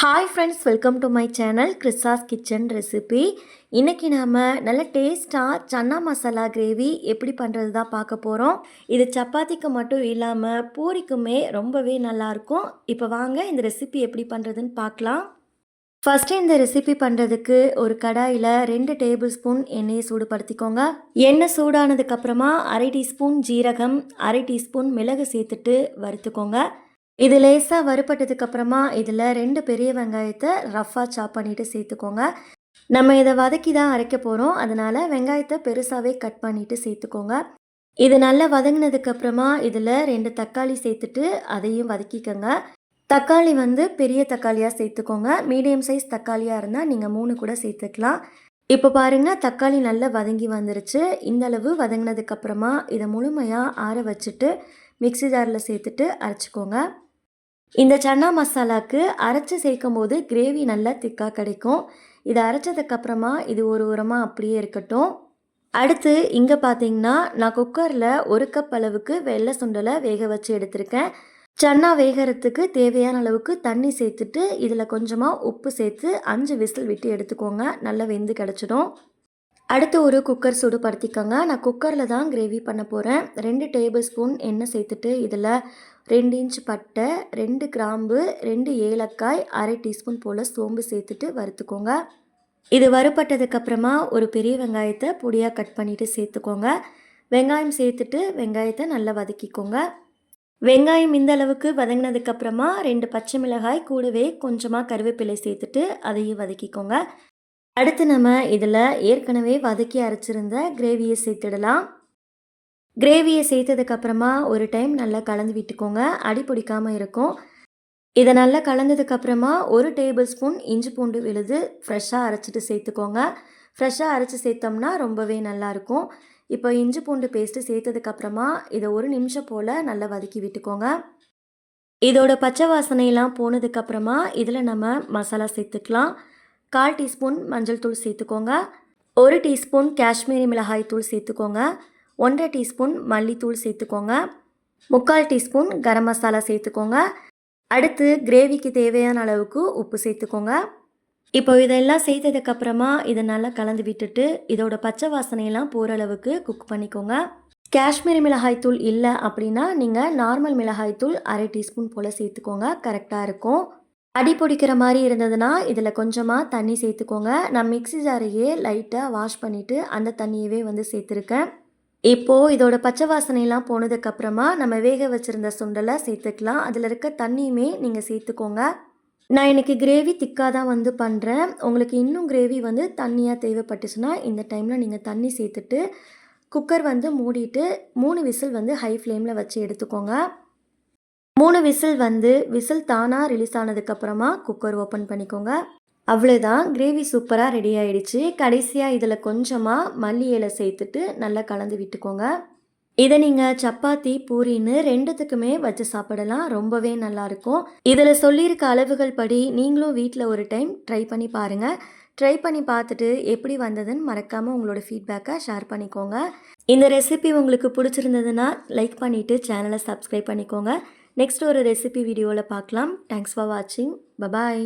Hi friends welcome to my channel கிறிஸாஸ் kitchen recipe இன்றைக்கி நாம் நல்ல டேஸ்ட்டாக சன்னா மசாலா கிரேவி எப்படி பண்ணுறது தான் பார்க்க போகிறோம் இது சப்பாத்திக்கு மட்டும் இல்லாமல் பூரிக்குமே ரொம்பவே நல்லாயிருக்கும். இப்போ வாங்க இந்த ரெசிபி எப்படி பண்ணுறதுன்னு பார்க்கலாம். ஃபஸ்ட்டு இந்த ரெசிபி பண்ணுறதுக்கு ஒரு கடாயில் ரெண்டு டேபிள் ஸ்பூன் எண்ணெயை சூடுபடுத்திக்கோங்க. எண்ணெய் சூடானதுக்கப்புறமா அரை டீஸ்பூன் ஜீரகம் அரை டீஸ்பூன் மிளகு சேர்த்துட்டு வறுத்துக்கோங்க. இது லேசாக வறுப்பட்டதுக்கு அப்புறமா இதில் ரெண்டு பெரிய வெங்காயத்தை ரஃப்பாக சாப் பண்ணிவிட்டு சேர்த்துக்கோங்க. நம்ம இதை வதக்கி தான் அரைக்க போகிறோம் அதனால் வெங்காயத்தை பெருசாகவே கட் பண்ணிவிட்டு சேர்த்துக்கோங்க. இது நல்லா வதங்கினதுக்கப்புறமா இதில் ரெண்டு தக்காளி சேர்த்துட்டு அதையும் வதக்கிக்கோங்க. தக்காளி வந்து பெரிய தக்காளியாக சேர்த்துக்கோங்க. மீடியம் சைஸ் தக்காளியாக இருந்தால் நீங்கள் மூணு கூட சேர்த்துக்கலாம். இப்போ பாருங்கள் தக்காளி நல்லா வதங்கி வந்துருச்சு. இந்தளவு வதங்கினதுக்கப்புறமா இதை முழுமையாக ஆற வச்சுட்டு மிக்சி ஜாரில் சேர்த்துட்டு அரைச்சிக்கோங்க. இந்த சன்னா மசாலாவுக்கு அரைச்சி சேர்க்கும் போது கிரேவி நல்லா திக்காக கிடைக்கும். இதை அரைச்சதுக்கப்புறமா இது ஒரு உரமாக அப்படியே இருக்கட்டும். அடுத்து இங்கே பார்த்தீங்கன்னா நான் குக்கரில் ஒரு கப் அளவுக்கு வெள்ளை சுண்டலை வேக வச்சு எடுத்திருக்கேன். சன்னா வேகிறதுக்கு தேவையான அளவுக்கு தண்ணி சேர்த்துட்டு இதில் கொஞ்சமாக உப்பு சேர்த்து அஞ்சு விசில் விட்டு எடுத்துக்கோங்க. நல்லா வெந்து கிடச்சிடும். அடுத்து ஒரு குக்கர் சூடுபடுத்திக்கோங்க. நான் குக்கரில் தான் கிரேவி பண்ண போகிறேன் ரெண்டு டேபிள் ஸ்பூன் எண்ணெய் சேர்த்துட்டு இதில் ரெண்டு இன்ச் பட்டை ரெண்டு கிராம்பு ரெண்டு ஏலக்காய் அரை டீஸ்பூன் போல் சோம்பு சேர்த்துட்டு வறுத்துக்கோங்க. இது வறுப்பட்டதுக்கப்புறமா ஒரு பெரிய வெங்காயத்தை பொடியாக கட் பண்ணிவிட்டு சேர்த்துக்கோங்க. வெங்காயம் சேர்த்துட்டு வெங்காயத்தை நல்லா வதக்கிக்கோங்க. வெங்காயம் இந்த அளவுக்கு வதங்கினதுக்கப்புறமா ரெண்டு பச்சை மிளகாய் கூடவே கொஞ்சமாக கருவேப்பிலை சேர்த்துட்டு அதையும் வதக்கிக்கோங்க. அடுத்து நம்ம இதில் ஏற்கனவே வதக்கி அரைச்சிருந்த கிரேவியை சேர்த்துடலாம். கிரேவியை சேர்த்ததுக்கப்புறமா ஒரு டைம் நல்லா கலந்து விட்டுக்கோங்க. அடி பிடிக்காமல் இருக்கும். இதை நல்லா கலந்ததுக்கப்புறமா ஒரு டேபிள் ஸ்பூன் இஞ்சி பூண்டு விழுது ஃப்ரெஷ்ஷாக அரைச்சிட்டு சேர்த்துக்கோங்க. ஃப்ரெஷ்ஷாக அரைச்சி சேர்த்தோம்னா ரொம்பவே நல்லாயிருக்கும் இப்போ இஞ்சி பூண்டு பேஸ்ட்டு சேர்த்ததுக்கப்புறமா இதை ஒரு நிமிஷம் போல் நல்லா வதக்கி விட்டுக்கோங்க. இதோட பச்சை வாசனையெல்லாம் போனதுக்கப்புறமா இதில் நம்ம மசாலா சேர்த்துக்கலாம். கால் டீஸ்பூன் மஞ்சள் தூள் சேர்த்துக்கோங்க. ஒரு டீஸ்பூன் காஷ்மீரி மிளகாய் தூள் சேர்த்துக்கோங்க. ஒன்றரை டீஸ்பூன் மல்லித்தூள் சேர்த்துக்கோங்க. முக்கால் டீஸ்பூன் கரம் மசாலா சேர்த்துக்கோங்க. அடுத்து கிரேவிக்கு தேவையான அளவுக்கு உப்பு சேர்த்துக்கோங்க. இப்போ இதெல்லாம் சேர்த்ததுக்கப்புறமா இதை நல்லா கலந்து விட்டுட்டு இதோட பச்சை வாசனையெல்லாம் போகிற அளவுக்கு குக் பண்ணிக்கோங்க. காஷ்மீரி மிளகாய் தூள் இல்லை அப்படின்னா நீங்கள் நார்மல் மிளகாய் தூள் அரை டீஸ்பூன் போல் சேர்த்துக்கோங்க. கரெக்டாக இருக்கும். அடி பிடிக்கிற மாதிரி இருந்ததுன்னா இதில் கொஞ்சமாக தண்ணி சேர்த்துக்கோங்க. நான் மிக்சி ஜாரையே லைட்டாக வாஷ் பண்ணிவிட்டு அந்த தண்ணியவே வந்து சேர்த்துருக்கேன். இப்போது இதோட பச்சை வாசனையெல்லாம் போனதுக்கப்புறமா நம்ம வேக வச்சுருந்த சுண்டலை சேர்த்துக்கலாம். அதில் இருக்க தண்ணியுமே நீங்கள் சேர்த்துக்கோங்க. நான் இன்றைக்கி கிரேவி திக்காக தான் வந்து பண்ணுறேன் உங்களுக்கு இன்னும் கிரேவி வந்து தண்ணியாக தேவைப்பட்டுச்சுன்னா இந்த டைமில் நீங்கள் தண்ணி சேர்த்துட்டு குக்கர் வந்து மூடிட்டு மூணு விசில் வந்து ஹை ஃப்ளேமில் வச்சு எடுத்துக்கோங்க. மூணு விசில் வந்து விசில் தானாக ரிலீஸ் ஆனதுக்கப்புறமா குக்கர் ஓப்பன் பண்ணிக்கோங்க. அவ்வளோதான் கிரேவி சூப்பராக ரெடி ஆகிடுச்சு கடைசியாக இதில் கொஞ்சமாக மல்லி இலை சேர்த்துட்டு நல்லா கலந்து விட்டுக்கோங்க. இதை நீங்கள் சப்பாத்தி பூரின்னு ரெண்டுத்துக்குமே வச்சு சாப்பிடலாம். ரொம்பவே நல்லாயிருக்கும் இதில் சொல்லியிருக்க அளவுகள் படி நீங்களும் வீட்டில் ஒரு டைம் ட்ரை பண்ணி பாருங்கள் ட்ரை பண்ணி பார்த்துட்டு எப்படி வந்ததுன்னு மறக்காமல் உங்களோட ஃபீட்பேக்கை ஷேர் பண்ணிக்கோங்க. இந்த ரெசிபி உங்களுக்கு பிடிச்சிருந்ததுன்னா லைக் பண்ணிவிட்டு சேனலை சப்ஸ்கிரைப் பண்ணிக்கோங்க. நெக்ஸ்ட் ஒரு ரெசிபி வீடியோவில் பார்க்கலாம். தேங்க்ஸ் ஃபார் வாட்சிங் பபாய்